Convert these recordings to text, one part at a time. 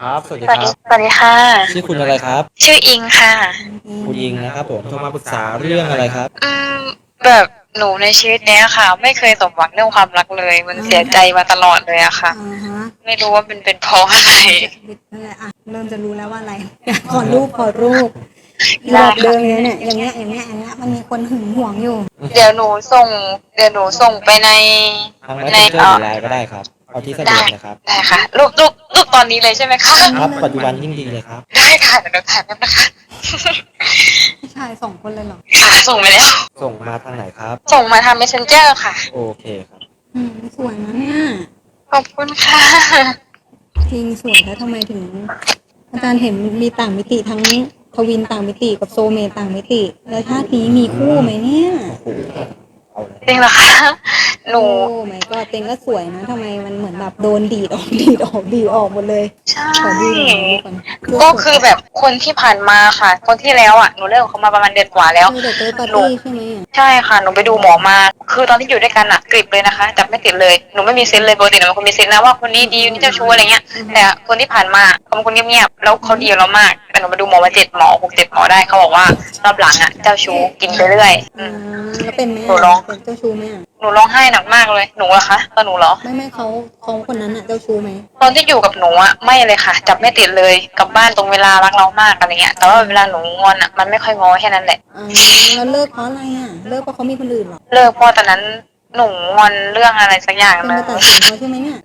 ครับ สวัสสดีวัสคดีรับ สวัสดีค่ะ ชื่อคุณอะไรครับ ชื่ออิงค่ะ คุณยิงนะครับผมโทรมาปรึกษาเรื่องอะไรครับ อืม แบบหนูในชีวิตเนี้ยค่ะ ไม่เคยสมหวังเรื่องความรักเลย มันเสียใจมาตลอดเลยอะค่ะ อ่าฮะไม่รู้ว่าเป็นเป็นเพราะอะไร นั่นแหละอะเริ่มจะรู้แล้วว่าอะไร ขอรูปขอรูปได้บอกค่ะเดิมเลยเนี่ยอย่างเงี้ยอย่างเงี้ยอย่างเงี้ยมันมีคนหึงหวงอยู่เดี๋ยวหนูส่ง เดี๋ยวหนูส่งไปใน ทางไลในน์เจอเอ่อ หรือไลน์ก็ได้ครับ เอาที่สะดวกนะครับ ได้ค่ะรูปรูปรูปตอนนี้เลยใช่ไหมคะครับปัจจุบันยิ่งดีเลยครับได้ค่ะเดี๋ยวหนูถ่ายแป๊บนะคะผู้ชายสองคนเลยเหรอค่ะส่งไปแล้ว ส่งมาทางไหนครับ ส่งมาทาง messenger ค่ะ โอเคครับอืมสวยนะเนี่ยขอบคุณค่ะจริงสวยแล้วทำไมถึง อาจารย์เห็นมีต่างมิติทั้งทวินต่างมิติกับโซเมตต่างมิติ แล้วชาตินี้มีคู่ไหมเนี่ยโอ้โหเอาเลยจริงเหรอคะ หนู โอ้ไม่ก็เต็งก็สวยนะทำไมมันเหมือนแบบโดนดีดออกดีดออกดีดออกหมดเลยใช่ ขอดูหน่อยดูก่อนก็คือแบบคนที่ผ่านมาค่ะ คนที่แล้วอะหนูเลิกกับเขามาประมาณเดือนกว่าแล้วเออแต่เจอปาร์ตี้ใช่ไหมอะใช่ค่ะ หนูไปดูหมอมา คือตอนที่อยู่ด้วยกันอะกริบเลยนะคะ จับไม่ติดเลย หนูไม่มีเซนส์เลยปกติหนูเป็นคนมีเซนส์นะว่าคนนี้ดีคนนี้เจ้าชู้อะไรเงี้ย แต่คนที่ผ่านมาเขาเป็นคนเงียบๆ แล้วเขาดีกับเรามาก แต่หนูไปดูหมอมาเจ็ดหมอหกเจ็ดหมอได้เขาบอกว่ารอบหลังอะเจ้าชู้กินไปเรื่อยอือ่ามแล้วเป็นไหมหนูร้อง เป็นเจ้าชู้ไหมอะ หนูร้องไห้หนักมากเลย หนูอะคะตอนหนูเหรอ ไม่ไม่เขาเขาคนนั้นอะเจ้าชู้ไหมตอนที่อยู่กับหนูอะไม่เลยค่ะ จับไม่ติดเลยกลับบ้านตรงเวลารักเรามากอะไรเงี้ยแต่ว่าเวลาหนูงอนอะมันไม่ค่อยงอแค่นั้นแหละอ่าแล้วเลิกเพราะอะไรอะเลิกเพราะเขามีคนอื่นเหรอเลิกเพราะตอนนั้นหนูงอนเรื่องอะไรสักอย่างเป็นหนึไปงตัดสินเขาใช่ไหมเนี่ย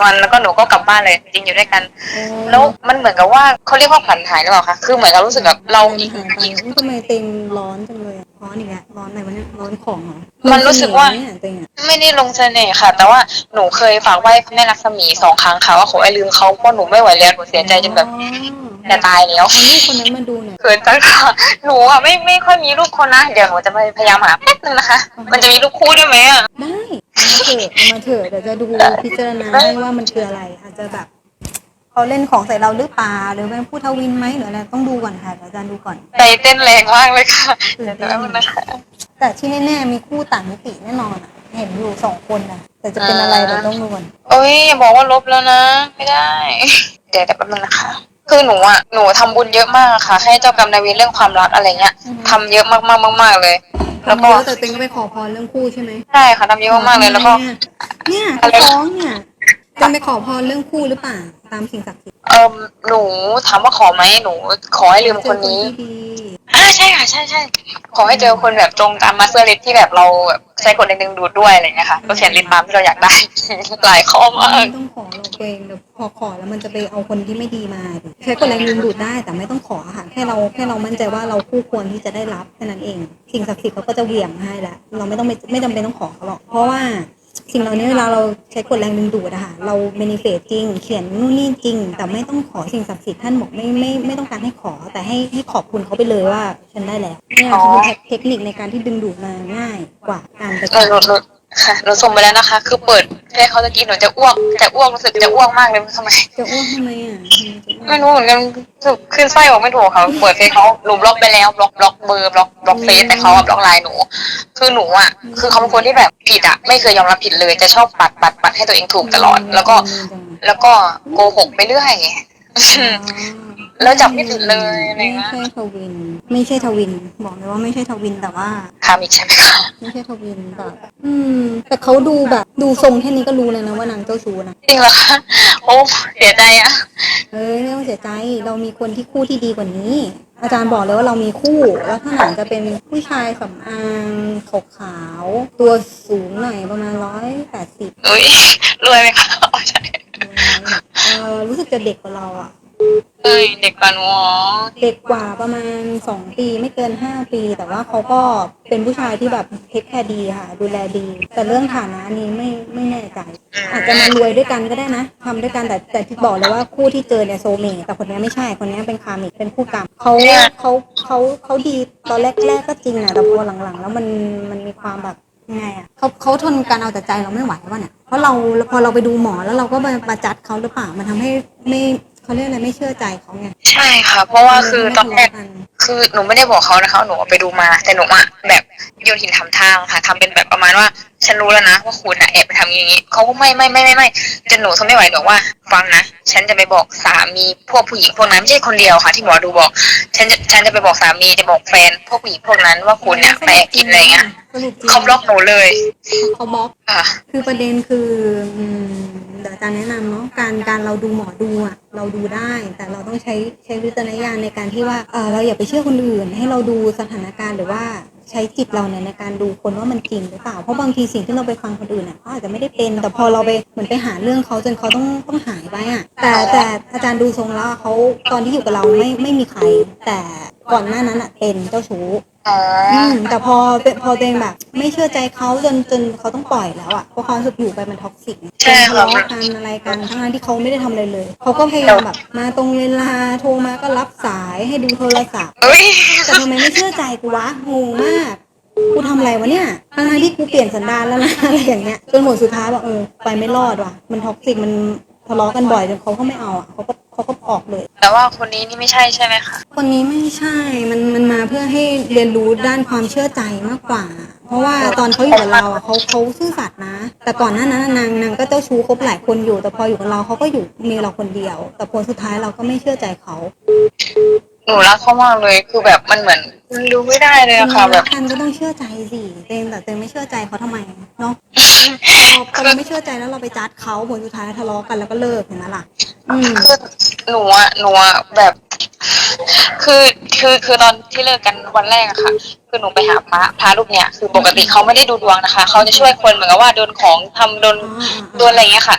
งอนแล้วก็หนูก็กลับบ้านเลยจริงอยู่ด้วยกัน โอ้แล้วมันเหมือนกับว่าเขาเรียกว่าขวัญหายหรือเปล่าคะคือเหมือนเรารู้สึกแบบเราอะไรมันหายไปอุ๊ยทำไมเต็งร้อนจังเลยอะ ร้อนอีกแล้วร้อนอะไรวะเนี่ยร้อนของเหรอมันรู้สึกว่าลงเสน่ห์ไหมเนี่ยเต็งอะไม่ได้ลงเสน่ห์ค่ะ แต่ว่าหนูเคยฝากไหว้พระแม่ลักษมีสองครั้งค่ะว่าขอให้ลืมเขาเพราะหนูไม่ไหวแล้วหนูเสียใจจนแบบอ๋อจะตายแล้วเอารูปคนนั้นมาดูหน่อย เขินจังค่ะหนูอะไม่ไม่ค่อยมีรูปคนนะเดี๋ยวหนูจะพยายามหาแป๊บนึงนะคะ มันจะมีรูปคู่ได้ไหมอะ ได้เอามาเถอะเอามาเถอะเดี๋ยวจะดูพิจารณาให้ว่ามันคืออะไร อาจจะแบบ เขาเล่นของใส่เราหรือเปล่าหรือเป็นผู้ทวินไหมหรืออะไรต้องดูก่อนค่ะเดี๋ยวอาจารย์ดูก่อน ใจเต้นแรงมากเลยค่ะเดี๋ยวแป๊บนึงนะคะแต่ที่แน่ๆมีคู่ต่างมิติแน่นอนอะเห็นอยู่สองคนนะแต่จะเป็นอะไรเดี๋ยวต้องดูก่อนโอ้ยอย่าบอกว่าลบแล้วนะ ไม่ได้ เดี๋ยวแต่แป๊บนึงนะคะ คือหนูอะหนูทำบุญเยอะมากค่ะ ให้เจ้ากรรมนายเวรเรื่องความรักอะไรเงี้ยทำเยอะมากๆมากๆเลย แล้วทำก็เยอะแต่เต็งก็ไปขอพรเรื่องคู่ใช่ไหมใช่ค่ะทำเยอะมากๆเลยแล้วก็ เนี่ยเขาฟ้องเนี่ย เต็งไปขอพรเรื่องคู่หรือเปล่าตามสิ่งศักดิ์สิทธิ์เออหนูถามว่าขอไหมหนู ขอให้ลืมคนนี้ เจอที่ดีอ่าใช่ค่ะใช่ใช่ขอให้เจอคนแบบตรงตามมาสเตอร์ลิสที่แบบเราแบบใช้กดดึงดูดด้วยอะไรเงี้ยค่ะก็เขียนลิสต์ตามที่เราอยากได้ หลายข้อมากไม่ต้องขอหรอกตัวเองเดี๋ยวพอขอแล้วมันจะไปเอาคนที่ไม่ดีมาดิใช้คนแรงดึงดูดได้แต่ไม่ต้องขอค่ะแค่เราแค่เรามั่นใจว่าเราคู่ควรที่จะได้รับแค่นั้นเอง สิ่งศักดิ์สิทธิ์เขาก็จะเหวี่ยงให้ละเราไม่ต้องไม่ไม่จำเป็นต้องขอเขาหรอกเพราะว่า สิ่งเหล่านี้เวลาเราใช้กดแรงดึงดูดอะค่ะเราเบนฟิตจริง เขียนนู่นนี่จริง แต่ไม่ต้องขอสิ่งศักดิ์สิทธิ์ท่านบอกไม่ไม่ไม่ต้องการให้ขอ แต่ให้ให้ขอบคุณเขาไปเลยว่าฉันได้แล้วเนี่ยคือเทคนิคในการที่ดึงดูดมาง่ายกว่าการไป เออหนูหนู ค่ะหนูส่งไปแล้วนะคะ คือเปิดแค่เขาจะกินหนูจะอ้วกจะอ้วกรู้สึกจะอ้วกมากเลยทำไมจะอ้วกทำไมอะไม่รู้เหมือนกันรู้สึกขึ้นไส้ออกไม่ถูกค่ะเปิดเฟซเขาหนูบล็อกไปแล้วบล็อกบล็อกเบอร์บล็อกบล็อกเฟซแต่เขาอะบล็อกไลน์หนู คือหนูอะคือเขาเป็นคนที่แบบผิดอะไม่เคยยอมรับผิดเลยจะชอบปัดปัดปัดให้ตัวเองถูกตลอด แล้วก็ แล้วก็โกหกไปเรื่อย แล้วจับไม่ผิดเลยอะไรไม่เงี้ยใช่ทวิน ไม่ใช่ทวิน บอกเลยว่าไม่ใช่ทวินแต่ว่าทำอีกใช่ไหมคะไม่ใช่ทวินแบบอืม แต่เขาดูแบบดูทรงแค่นี้ก็รู้เลยนะว่านางเจ้าชู้นะจริงเหรอคะโอ้เสียใจอะเอ้ยไม่ต้องเสียใจเรามีคนที่คู่ที่ดีกว่านี้ อาจารย์บอกเลยว่าเรามีคู่แล้วข้างหลังจะเป็นผู้ชายสำอางขาวๆตัวสูงหน่อยประมาณร้อยแปดสิบอุ้ยรวยไหมคะอ๋อใช่เออรู้สึกจะเด็กกว่าเราอะ เอ้ยเด็กกว่าหนูอ๋อเด็กกว่าประมาณสองปีไม่เกินห้าปี แต่ว่าเขาก็เป็นผู้ชายที่แบบเทคแคร์ดีค่ะ ดูแลดี แต่เรื่องฐานะนี้ไม่ไม่แน่ใจ อาจจะมารวยด้วยกันก็ได้นะทำด้วยกันแต่แต่ที่บอกเลยว่าคู่ที่เจอเนี่ยโซเมแต่คนนี้ไม่ใช่คนนี้เป็นคามิกเป็นคู่กรรมเขาเขาเขาเขาดีตอนแรกแรกๆก็จริงนะแต่พอหลังๆ แล้วมันมันมีความแบบยังไงอะเขาเขาทนการเอาแต่ใจเราไม่ไหววะเนี่ยเพราะเราพอเราไปดูหมอแล้วเราก็มามาจัดเขาหรือเปล่ามันทำให้ไม่ เขาเรียกอะไรไม่เชื่อใจเขาไงใช่ค่ะ เพราะว่าคือตอนแรกไม่ทะเลาะคือหนูไม่ได้บอกเขานะคะหนูไปดูมา แต่หนูอะแบบโยนหินถามทางค่ะทำเป็นแบบประมาณว่าฉันรู้แล้วนะว่าคุณอะแอบไปทำอย่างนี้เขาก็ไม่ไม่ไม่ไม่ไม่จนหนูทนไม่ไหวหนูว่าฟังนะฉันจะไปบอกสามีพวกผู้หญิงพวกนั้นไม่ใช่คนเดียวค่ะ ที่หมอดูบอก ฉันจะฉันจะไปบอกสามีจะบอกแฟนพวกผู้หญิงพวกนั้นว่าคุณเนี่ยไปแอบกินอะไรเงี้ยสรุปจริงเขาบล็อกหนูเลยเขาบล็อกค่ะคือประเด็นคืออืม เดี๋ยวอาจารย์แนะนำเนาะการการเราดูหมอดูอะเราดูได้ แต่เราต้องใช้ใช้วิจารณญาณในการที่ว่าเออเราอย่าไปเชื่อคนอื่น ให้เราดูสถานการณ์หรือว่าใช้จิตเราเนี่ยในการดูคนว่ามันจริงหรือเปล่าเพราะบางทีสิ่งที่เราไปฟังคนอื่นอะเขาอาจจะไม่ได้เป็น แต่พอเราไปเหมือนไปหาเรื่องเขาจนเขาต้องต้องหายไปอะแต่แต่อาจารย์ดูทรงแล้วเขาตอนที่อยู่กับเราไม่ไม่มีใคร แต่ก่อนหน้านั้นอะเป็นเจ้าชู้ อ๋ออืมแต่พอเป็นพอตัวเองแบบ ไม่เชื่อใจเขาจนจนเขาต้องปล่อยแล้วอะเพราะเขารู้สึกอยู่ไปมันท็อกซิกใช่ทะค่ะเลาะกันอะไรกันทั้งๆที่เขาไม่ได้ทำอะไรเลยเขาก็พยายามแบบ มาตรงเวลาโทรมาก็รับสายให้ดูโทรศัพท์ เอ้ยแต่ทำไมไม่เชื่อใจกูวะงงมากกูทำอะไรวะเนี่ยทั้งๆที่กูเปลี่ยนสันดานแล้วนะ อะไรอย่างเงี้ยจนหมดสุดท้ายบอกเออไปไม่รอดว่ะ มันท็อกซิกมันทะเลาะกันบ่อยจนเขาก็ไม่เอาอะเขาก็เขาก็ออกเลย แต่ว่าคนนี้นี่ไม่ใช่ใช่ไหมคะคนนี้ไม่ใช่ มันมันมาเพื่อให้เรียนรู้ด้านความเชื่อใจมากกว่า เพราะว่าตอนเขาอยู่กับเราอะเขาเขาซื่อสัตย์นะ แต่ก่อนหน้านั้นนางนางก็เจ้าชู้คบหลายคนอยู่ แต่พออยู่กับเราเขาก็อยู่มีเราคนเดียว แต่ผลสุดท้ายเราก็ไม่เชื่อใจเขา หนูรักเขามากเลยคือแบบมันเหมือนมันรู้ไม่ได้เลยอะค่ะแบบ กันก็ต้องเชื่อใจสิเต็งแต่เต็งไม่เชื่อใจเขาทำไมเนาะพอพอเราไม่เชื่อใจแล้วเราไปจัดเขาผลสุดท้ายทะเลาะกันแล้วก็เลิกเห็นไหมล่ะ อืม คือ หนูอะหนูอะแบบ คือคือคือตอนที่เลิกกันวันแรกอะค่ะ คือหนูไปหาพระพระรูปเนี้ยคือปกติเขาไม่ได้ดูดวงนะคะเขาจะช่วยคนเหมือนกับว่าโดนของทำโดนอ๋อโดนอะไรอย่างเงี้ยค่ะ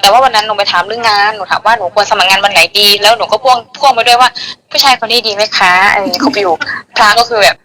แต่ว่าวันนั้นหนูไปถามเรื่องงานหนูถามว่าหนูควรสมัครงานวันไหนดี แล้วหนูก็พ่วงพ่วงไปด้วยว่า ผู้ชายคนนี้ดีไหมคะอะไรอย่างเงี้ยเขาไปอยู่พระก็คือแบบ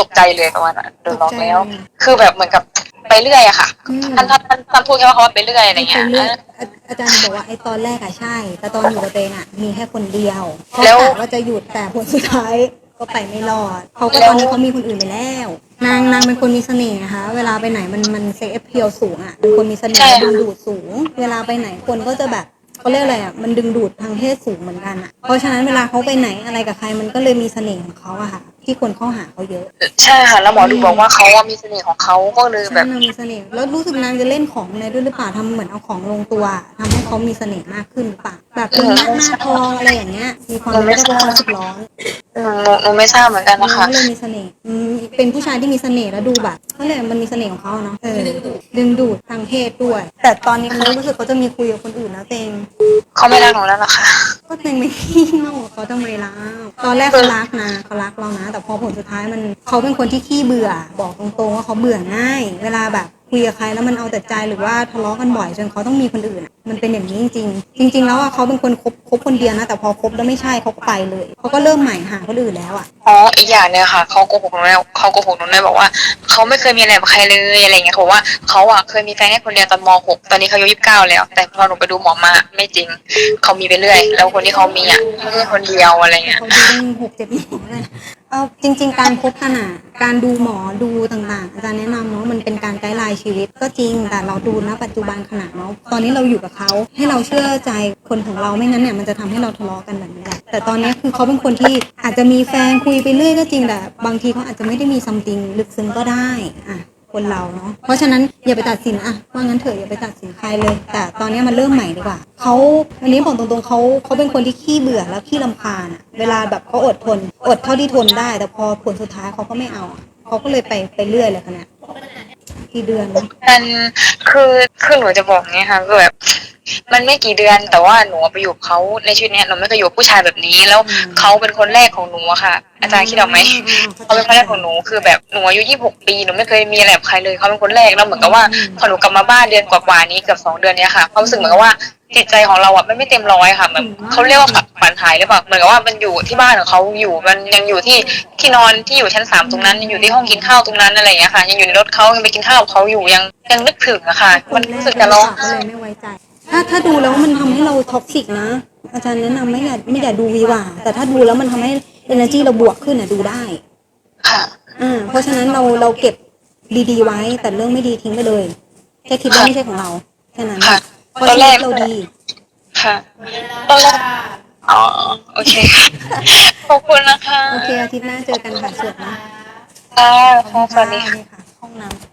ตกใจเลยประมาณนั้นโดนล็อกแล้ว คือแบบเหมือนกับ ไปเรื่อยอะค่ะอืม ท่านท่านท่านท่านพูดแค่ว่าเขาว่าไปเรื่อยอะไรไม่เงี้เป็ยนเรื่องอาอาจารย์จะบอกว่าไอ้ตอนแรกอะใช่ แต่ตอนอยู่กับเตงอะมีแค่คนเดียวเขาแล้ว กะว่าจะหยุดแต่ผลสุดท้ายก็ไปไม่รอดเขาก็แล้วตอนนี้เขามีคนอื่นไปแล้ว นางนางเป็นคนมีเสน่ห์นะคะ เวลาไปไหนมันมันเซ็กเพียวสูงอะเป็นคนมีเสน่ห์ดึงดูดสูง เวลาไปไหนคนก็จะแบบเขาเรียกอะไรอะมันดึงดูดทางเพศสูงเหมือนกันอะเพราะฉะนั้นเวลาเขาไปไหนอะไรกับใครมันก็เลยมีเสน่ห์ของเขาอะค่ะ ที่คนเข้าหาเขาเยอะใช่ค่ะแล้วหมอดูบอกว่าเขาว่ามีเสน่ห์ของเขาก็เลยใช่แบบนางมีเสน่ห์แล้วรู้สึกนางจะเล่นของอะไรด้วยหรือเปล่าทำเหมือนเอาของลงตัวทำให้เขามีเสน่ห์มากขึ้นหรือเปล่าแบบเป็นหน้าหน้าทองอะไรอย่างเงี้ยมีความไม่ได้เป็นคนร้อน อืมหนูหนูไม่ทราบเหมือนกันนางนะคะก็เลยมีเสน่ห์อืมเป็นผู้ชายที่มีเสน่ห์แล้วดูแบบเขาเลยกมันมีเสน่ห์ของเขาเนาะเออดึงดูดทางเพศด้วย แต่ตอนนี้เขารู้สึกเขาจะมีคุยกับคนอื่นแล้วเต็งเขาไม่รักหนูแล้วเหรอคะ ก็เต็งไม่ขี้เมาเขาทำไมล่ะตอนแรกเขารักนะเขารักเรานะ แต่พอผลสุดท้ายมันเขาเป็นคนที่ขี้เบื่อ บอกตรงๆว่าเขาเบื่อง่าย เวลาแบบ คุยกับใครแล้วมันเอาแต่ใจหรือว่าทะเลาะกันบ่อยจนเขาต้องมีคนอื่นอะมันเป็นอย่างนี้จริงๆจริง ๆ แล้วอะเขาเป็นคนคบคบคนเดียวนะแต่พอคบแล้วไม่ใช่เขาก็ไปเลยเขาก็เริ่มใหม่หาคนอื่นแล้วอะอ๋ออีกอย่างเนี่ยค่ะเขาโกหกหนูแล้วเขาโกหกหนูเลยบอกว่าเขาไม่เคยมีอะไรกับใครเลยอะไรเงี้ยเขาบอกว่าเขาอะเคยมีแฟนแค่คนเดียวตอนม .6 ตอนนี้เขาอายุยี่สิบเก้าแล้ว แต่พอหนูไปดูหมอมาไม่จริงเขามีไปเรื่อย แล้วคนที่เขามีอะไม่ใช่คนเดียวอะไรเงี้ยเขาดูตั้งหกเจ็ดหมอเลยนะ เอาจริง ๆ การพบกันอะการดูหมอดูต่างๆ อาจารย์แนะนำเนาะมันเป็นการไกด์ไลน์ชีวิตก็จริง แต่เราดูนะปัจจุบันขณะเนาะตอนนี้เราอยู่กับเขาให้เราเชื่อใจคนของเราไม่งั้นเนี่ยมันจะทำให้เราทะเลาะกันแบบนี้แหละแต่ตอนนี้คือเขาเป็นคนที่อาจจะมีแฟนคุยไปเรื่อยก็จริงแต่บางทีเขาอาจจะไม่ได้มีซัมติงลึกซึ้งก็ได้อะ คนเราเนาะเพราะฉะนั้นอย่าไปตัดสินอะว่างั้นเถอะอย่าไปตัดสินใครเลย แต่ตอนนี้มันเริ่มใหม่ดีกว่าเขาอันนี้บอกตรงๆเขาเขาเป็นคนที่ขี้เบื่อแล้วขี้ลำคาญอะเวลาแบบเขาอดทน อดเท่าที่ทนได้ แต่พอผลสุดท้ายเขาก็ไม่เอาอะเขาก็เลยไปไปเรื่อยเลยคะเนี่ยกี่เดือนนะ มันคือคือหนูจะบอกเนี้ค่ะคือแบบ มันไม่กี่เดือนแต่ว่าหนูไปอยู่กับเขาในชีวิตเนี้ยหนูไม่เคยอยู่กับผู้ชายแบบนี้แล้วเขาเป็นคนแรกของหนูอะค่ะ อาจารย์คิดเอาไหมเขาเป็นคนแรกของหนูคือแบบหนูอายุ26ปีหนูไม่เคยมีอะไรกับใครเลยเขาเป็นคนแรกแล้วเหมือนกับว่าพอหนูกลับมาบ้านเดือนกว่าๆนี้เกือบสองเดือนเนี้ยค่ะเขามรู้สึกเหมือนกับว่าจิตใจของเราอะไม่ไม่เต็มร้อยค่ะเหมือนเขาเรียกว่าฝันหายหรือเปล่าเหมือนกับว่ามันอยู่ที่บ้านของเขาอยู่มันยังอยู่ที่ที่นอนที่อยู่ชั้นสามตรงนั้นยังอยู่ที่ห้องกินข้าวตรงนั้นอะไรอย่างเงี้ยค่ะ ยังอยู่ในรถเขายังไปกินข้าวกับเขาอยู่ยังยังนึกถึงอะค่ะ มันรู้สึกจะร้องก็ไห้เลยไม่ไว้ใจ ถ้าถ้าดูแล้วมันทำให้เราท็อกซิกนะ อาจารย์แนะนำไม่อย่าไม่อย่าดูวีหว่า แต่ถ้าดูแล้วมันทำให้ energy เราบวกขึ้นอะดูได้ ค่ะ อ่าเพราะฉะนั้นเราเราเก็บดีๆไว้ แต่เรื่องไม่ดีทิ้งไปเลยแค่คิดว่าไม่ใช่ของเราแค่นั้นค่ะเพราะตอนชีแรวิก ตเราดีค่ะตอนแรกอ๋อโอเคค่ะขอบคุณนะคะโอเคอาทิตย์หน้าเจอกันค่ะสวัสดีนะค่ะค่ะสวัสดีค่ะค่ะห้องน้ำ